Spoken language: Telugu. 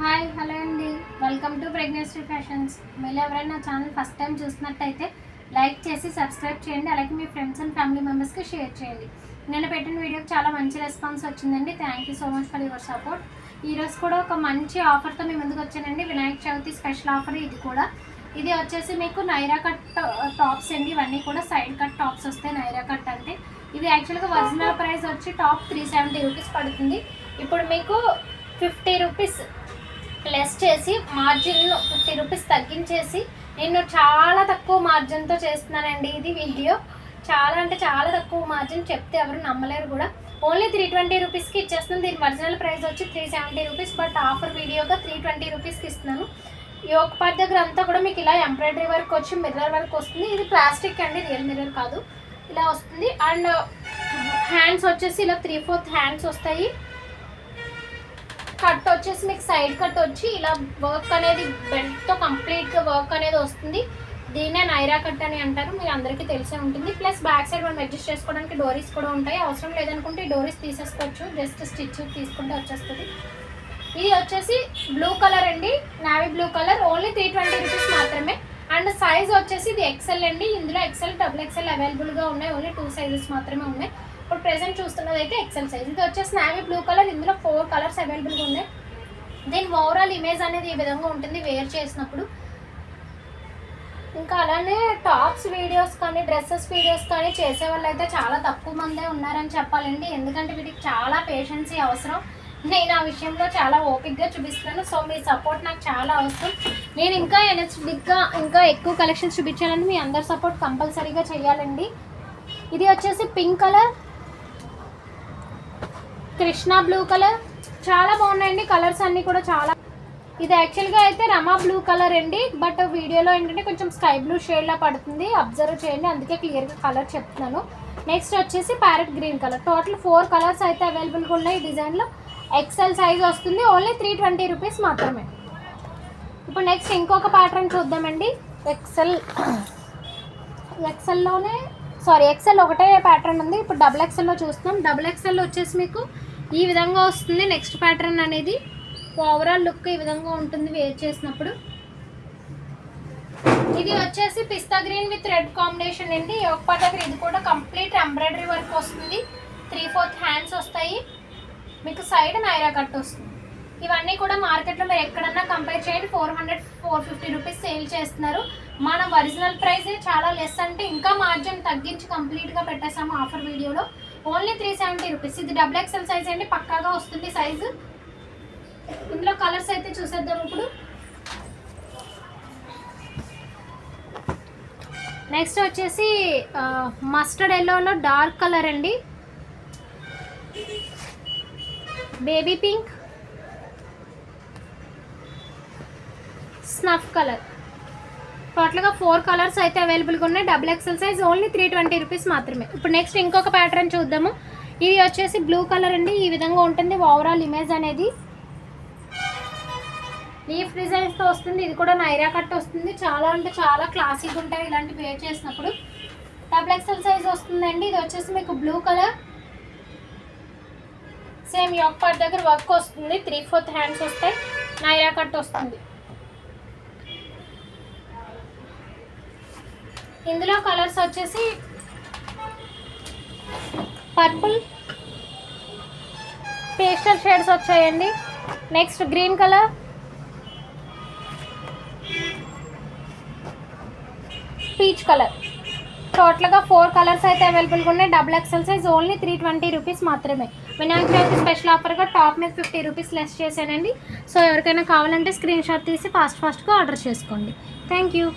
హాయ్ హలో అండి. Welcome to pregnancy fashions. మీరు ఎవరైనా నా ఛానల్ ఫస్ట్ టైం చూసినట్టయితే లైక్ చేసి సబ్స్క్రైబ్ చేయండి. అలాగే మీ ఫ్రెండ్స్ అండ్ ఫ్యామిలీ మెంబర్స్కి షేర్ చేయండి. నేను పెట్టిన వీడియోకి చాలా మంచి రెస్పాన్స్ వచ్చిందండి. Thank you so much for your support ఈరోజు కూడా ఒక మంచి ఆఫర్తో మీ ముందుకు వచ్చానండి. వినాయక చవితి స్పెషల్ ఆఫర్ ఇది కూడా. ఇది వచ్చేసి మీకు నైరా కట్ టాప్స్ అండి. ఇవన్నీ కూడా సైడ్ కట్ టాప్స్ వస్తాయి. నైరా కట్ అంటే. ఇది యాక్చువల్గా ఒరిజినల్ ప్రైస్ వచ్చి టాప్ త్రీ సెవెంటీ రూపీస్ పడుతుంది. ఇప్పుడు మీకు ఫిఫ్టీ రూపీస్ లెస్ చేసి మార్జిన్ ఫిఫ్టీ రూపీస్ తగ్గించేసి నేను చాలా తక్కువ మార్జిన్తో చేస్తున్నానండి ఇది వీడియో. చాలా అంటే చాలా తక్కువ మార్జిన్ చెప్తే ఎవరు నమ్మలేరు కూడా. ఓన్లీ త్రీ ట్వంటీ రూపీస్కి ఇచ్చేస్తున్నాను. దీని ఒరిజినల్ ప్రైస్ వచ్చి three seventy rupees but offer వీడియోగా three twenty రూపీస్కి ఇస్తున్నాను. ఈ ఒక పార్ట్ దగ్గర అంతా కూడా మీకు ఇలా ఎంబ్రాయిడరీ వర్క్ వచ్చి మిర్రర్ వర్క్ వస్తుంది. ఇది ప్లాస్టిక్ అండి రియల్ మిర్రర్ కాదు. ఇలా వస్తుంది. అండ్ హ్యాండ్స్ వచ్చేసి ఇలా త్రీ ఫోర్త్ హ్యాండ్స్ వస్తాయి. కట్ వచ్చేసి మీకు సైడ్ కట్ వచ్చి ఇలా వర్క్ అనేది బెల్ట్తో కంప్లీట్గా వర్క్ అనేది వస్తుంది. దీన్నే నైరా కట్ అని అంటారు. మీకు అందరికీ తెలిసే ఉంటుంది. ప్లస్ బ్యాక్ సైడ్ మనం అడ్జస్ట్ చేసుకోవడానికి డోరీస్ కూడా ఉంటాయి. అవసరం లేదనుకుంటే ఈ డోరీస్ తీసేసుకోవచ్చు. జస్ట్ స్టిచ్ తీసుకుంటే వచ్చేస్తుంది. ఇది వచ్చేసి బ్లూ కలర్ అండి. Navy blue colour. Only three twenty rupees మాత్రమే. అండ్ సైజ్ వచ్చేసి ఇది ఎక్సెల్ అండి. ఇందులో ఎక్సెల్ డబుల్ ఎక్సెల్ అవైలబుల్గా ఉన్నాయి. ఓన్లీ టూ సైజెస్ మాత్రమే ఉన్నాయి. ఇప్పుడు ప్రెసెంట్ చూస్తున్నది అయితే ఎక్సెల్ సైజ్ ఇది వచ్చేసి నావీ బ్లూ కలర్ ఇందులో ఫోర్ కలర్స్ అవైలబుల్గా ఉన్నాయి. దీని ఓవరాల్ ఇమేజ్ అనేది ఈ విధంగా ఉంటుంది వేర్ చేసినప్పుడు. ఇంకా అలానే టాప్స్ వీడియోస్ కానీ డ్రెస్సెస్ వీడియోస్ కానీ చేసే వాళ్ళు అయితే చాలా తక్కువ మందే ఉన్నారని చెప్పాలండి. ఎందుకంటే వీటికి చాలా పేషెన్సీ అవసరం. నేను ఆ విషయంలో చాలా ఓపిక్గా చూపిస్తున్నాను. సో మీ సపోర్ట్ నాకు చాలా అవసరం. నేను ఇంకా ఎనర్జెటిక్గా ఇంకా ఎక్కువ కలెక్షన్స్ చూపించాలని మీ అందరి సపోర్ట్ కంపల్సరీగా చేయాలండి. ఇది వచ్చేసి pink colour Krishna blue colour చాలా బాగున్నాయండి. కలర్స్ అన్నీ కూడా చాలా. ఇది యాక్చువల్గా అయితే రమా బ్లూ కలర్ అండి. బట్ వీడియోలో ఏంటంటే కొంచెం స్కై బ్లూ షేడ్లా పడుతుంది. అబ్జర్వ్ చేయండి. అందుకే క్లియర్గా కలర్ చెప్తున్నాను. నెక్స్ట్ వచ్చేసి parrot green colour total four colours అయితే అవైలబుల్గా ఉన్నాయి ఈ డిజైన్లో ఎక్సెల్ సైజ్ వస్తుంది. ఓన్లీ త్రీ ట్వంటీ రూపీస్ మాత్రమే. ఇప్పుడు నెక్స్ట్ ఇంకొక ప్యాటర్న్ చూద్దామండి. ఎక్సెల్ ఎక్సెల్లోనే సారీ ఎక్సెల్ ఒకటే ప్యాటర్న్ ఉంది. ఇప్పుడు డబుల్ ఎక్సెల్లో చూస్తున్నాం. డబుల్ ఎక్సెల్లో వచ్చేసి మీకు ఈ విధంగా వస్తుంది. నెక్స్ట్ ప్యాటర్న్ అనేది ఓవరాల్ లుక్ ఈ విధంగా ఉంటుంది వేర్ చేసినప్పుడు. ఇది వచ్చేసి పిస్తా గ్రీన్ విత్ రెడ్ కాంబినేషన్ అండి. ఒక పాట దగ్గర ఇది కూడా కంప్లీట్ ఎంబ్రాయిడరీ వర్క్ వస్తుంది. త్రీ ఫోర్త్ హ్యాండ్స్ వస్తాయి. మీకు సైడ్ నైరా కట్ వస్తుంది. ఇవన్నీ కూడా మార్కెట్లో మీరు ఎక్కడన్నా కంపేర్ చేయండి. Four hundred four fifty rupees sale చేస్తున్నారు. మనం ఒరిజినల్ ప్రైస్ చాలా లెస్ అంటే ఇంకా మార్జిన్ తగ్గించి కంప్లీట్గా పెట్టేసాము ఆఫర్ వీడియోలో ఓన్లీ త్రీ సెవెంటీ రూపీస్ ఇది డబుల్ ఎక్స్ఎల్ సైజ్ అండి పక్కాగా వస్తుంది సైజు ఇందులో కలర్స్ అయితే చూసేద్దాం ఇప్పుడు. నెక్స్ట్ వచ్చేసి మస్టర్డ్ ఎల్లోలో డార్క్ కలర్ అండి. బేబీ పింక్ స్నఫ్ కలర్ టోటల్గా ఫోర్ కలర్స్ అయితే అవైలబుల్గా ఉన్నాయి. Double XL size only three twenty rupees మాత్రమే. ఇప్పుడు నెక్స్ట్ ఇంకొక ప్యాటర్న్ చూద్దాము. ఇది వచ్చేసి బ్లూ కలర్ అండి. ఈ విధంగా ఉంటుంది. ఓవరాల్ ఇమేజ్ అనేది లీఫ్ డిజైన్స్తో వస్తుంది. ఇది కూడా నైరా కట్ వస్తుంది. చాలా అంటే చాలా క్లాసిక్ ఉంటాయి ఇలాంటి వేర్ చేసినప్పుడు. డబుల్ ఎక్సెల్ సైజ్ వస్తుందండి. ఇది వచ్చేసి మీకు బ్లూ కలర్ సేమ్ యొక్క పార్ట్ దగ్గర వర్క్ వస్తుంది. త్రీ ఫోర్త్ హ్యాండ్స్ వస్తాయి. నైరా కట్ వస్తుంది. ఇందులో కలర్స్ వచ్చేసి పర్పుల్ పేస్టల్ షేడ్స్ వచ్చాయండి. Next green colour. Peach colour. టోటల్గా ఫోర్ కలర్స్ అయితే అవైలబుల్గా ఉన్నాయి. Double XL size only three twenty rupees మాత్రమే. వినాయక చవితి స్పెషల్ ఆఫర్గా టాప్ మీద ఫిఫ్టీ రూపీస్ లెస్ చేశానండి. సో ఎవరికైనా కావాలంటే స్క్రీన్ షాట్ తీసి ఫాస్ట్ ఫాస్ట్గా ఆర్డర్ చేసుకోండి. Thank you